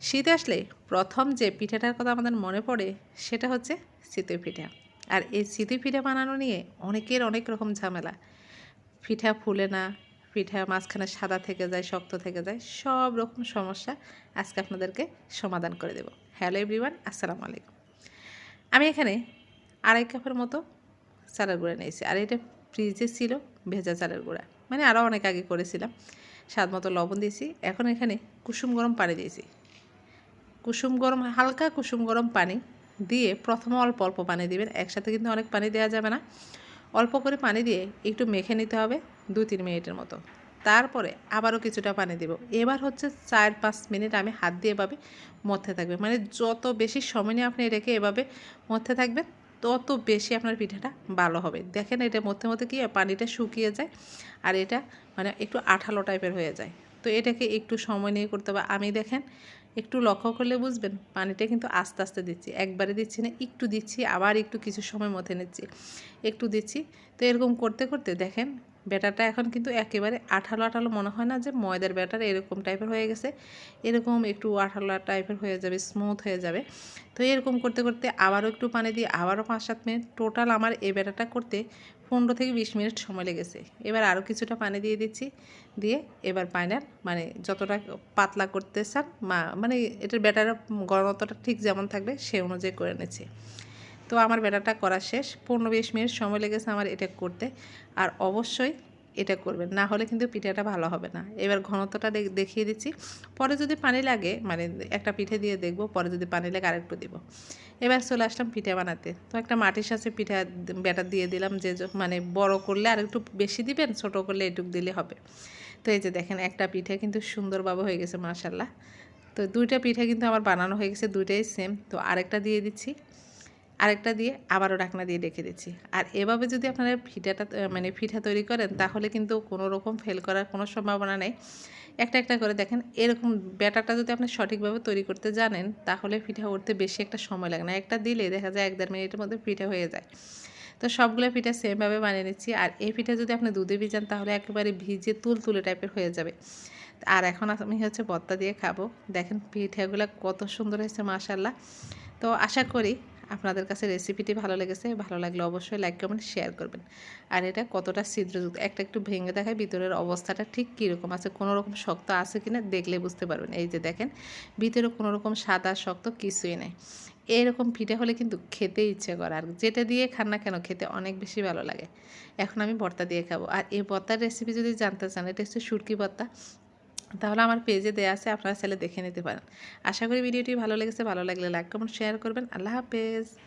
শীত আসলে প্রথম যে পিঠাটার কথা আমাদের মনে পড়ে, সেটা হচ্ছে চিতই পিঠা। আর এই চিতই পিঠা বানানো নিয়ে অনেকের অনেক রকম ঝামেলা। পিঠা ফুলে না, পিঠা মাঝখানে সাদা থেকে যায়, শক্ত থেকে যায়, সব রকম সমস্যা আজকে আপনাদেরকে সমাধান করে দেব। হ্যালো এভরিওয়ান, আসসালামু আলাইকুম। আমি এখানে আড়াই কাপের মতো চালের গুঁড়া নিয়েছি। আর এটা ফ্রিজে ছিল ভেজা চালের গুঁড়া। মানে আরও অনেক আগে করেছিলাম। স্বাদ মতো লবণ দিয়েছি। এখন এখানে কুসুম গরম পানি দিয়েছি। কুসুম গরম, হালকা কুসুম গরম পানি দিয়ে প্রথমে অল্প অল্প পানি দিবেন। একসাথে কিন্তু অনেক পানি দেওয়া যাবে না। অল্প করে পানি দিয়ে একটু মেখে নিতে হবে দু তিন মিনিটের মতো। তারপরে আবারও কিছুটা পানি দেব। এবার হচ্ছে চার পাঁচ মিনিট আমি হাত দিয়ে এভাবে মধ্যে থাকবে। মানে যত বেশি সময় নিয়ে আপনি এটাকে এভাবে মধ্যে থাকবেন, তত বেশি আপনার পিঠাটা ভালো হবে। দেখেন এটা মধ্যে মধ্যে কি পানিটা শুকিয়ে যায় আর এটা মানে একটু আঠালো টাইপের হয়ে যায়। তো এটাকে একটু সময় নিয়ে করতে হবে। আমি দেখেন একটু লক্ষ্য করলে বুঝবেন, পানিটা কিন্তু আস্তে আস্তে দিচ্ছি। একবারে দিচ্ছি না, একটু দিচ্ছি, আবার একটু কিছু সময় মধ্যে নিচ্ছি। একটু দিচ্ছি। তো এরকম করতে করতে দেখেন ব্যাটারটা এখন কিন্তু একেবারে আঠালো আঠালো মনে হয় না যে ময়দার ব্যাটার এরকম টাইপের হয়ে গেছে। এরকম একটু আঠালো টাইপের হয়ে যাবে স্মুথ হয়ে যাবে। তো এরকম করতে করতে আবারও একটু পানি দিয়ে আবারও পাঁচ সাত মিনিট টোটাল আমার এই ব্যাটারটা করতে পনেরো থেকে বিশ মিনিট সময় লেগেছে। এবার আরও কিছুটা পানি দিয়ে দিচ্ছি, দিয়ে এবার পানির মানে যতটা পাতলা করতে চান মানে এটার ব্যাটারের গরমতাটা ঠিক যেমন থাকবে সে অনুযায়ী করে নিচ্ছি। তো আমার বেটাটা করা শেষ। পনেরো বিশ মিনিট সময় লেগেছে আমার এটা করতে। আর অবশ্যই এটা করবেন, না হলে কিন্তু পিঠাটা ভালো হবে না। এবার ঘনত্বটা দেখিয়ে দিচ্ছি। পরে যদি পানি লাগে মানে একটা পিঠে দিয়ে দেখব, পরে যদি পানি লাগে আরেকটু দিব। এবার চলে আসলাম পিঠা বানাতে। তো একটা মাটির সাথে পিঠা ব্যাটার দিয়ে দিলাম, যে মানে বড় করলে আর একটু বেশি দিবেন, ছোট করলে এটুক দিলে হবে। তো এই যে দেখেন, একটা পিঠে কিন্তু সুন্দরভাবে হয়ে গেছে মাশাল্লাহ তো দুইটা পিঠে কিন্তু আমার বানানো হয়ে গেছে, দুইটাই সেম তো আরেকটা দিয়ে দিচ্ছি। আরেকটা দিয়ে আবারও ঢাকনা দিয়ে রেখে দিচ্ছি। আর এভাবে যদি আপনারা আহ, মানে পিঠা তৈরি করেন তাহলে কিন্তু কোনো রকম ফেল করার কোনো সম্ভাবনা নেই। একটা একটা করে দেখেন এরকম ব্যাটারটা যদি আপনি সঠিকভাবে তৈরি করতে জানেন তাহলে পিঠা উঠতে বেশি একটা সময় লাগে না। একটা দিলে দেখা যায় এক দেড় মিনিটের মধ্যে পিঠা হয়ে যায়। তো সবগুলো পিঠা সেমভাবে বানিয়ে নিচ্ছি। আর এই পিঠা যদি আপনি দুধে ভিজান তাহলে একেবারে ভিজে তুল তুলে টাইপের হয়ে যাবে। আর এখন আমি হচ্ছে ভর্তা দিয়ে খাব। দেখেন পিঠাগুলো কত সুন্দর হয়েছে মাশাল্লাহ তো আশা করি আপনাদের কাছে রেসিপিটি ভালো লেগেছে, ভালো লাগলে অবশ্যই লাইক কমেন্ট শেয়ার করবেন। আর এটা কতটা ছিদ্রযুক্ত? একটা একটু ভেঙে দেখায় ভিতরের অবস্থাটা ঠিক কীরকম আছে কোনো রকম শক্ত আছে কিনা দেখলে বুঝতে পারবেন। এই যে দেখেন, ভিতরে কোনো রকম সাদা শক্ত কিছুই নেই। এরকম পিঠে হলে কিন্তু খেতে ইচ্ছে করে, আর যেটা দিয়ে খান না কেন খেতে অনেক বেশি ভালো লাগে। এখন আমি ভর্তা দিয়ে খাব। আর এই ভর্তার রেসিপি যদি জানতে চান, এটা হচ্ছে সুটকি ভর্তা। তাহলে আমার পেজে দেওয়া আছে, আপনারা চাইলে দেখে নিতে পারেন। আশা করি ভিডিওটি ভালো লেগেছে, ভালো লাগলে লাইক কমেন্ট শেয়ার করবেন। আল্লাহ হাফেজ।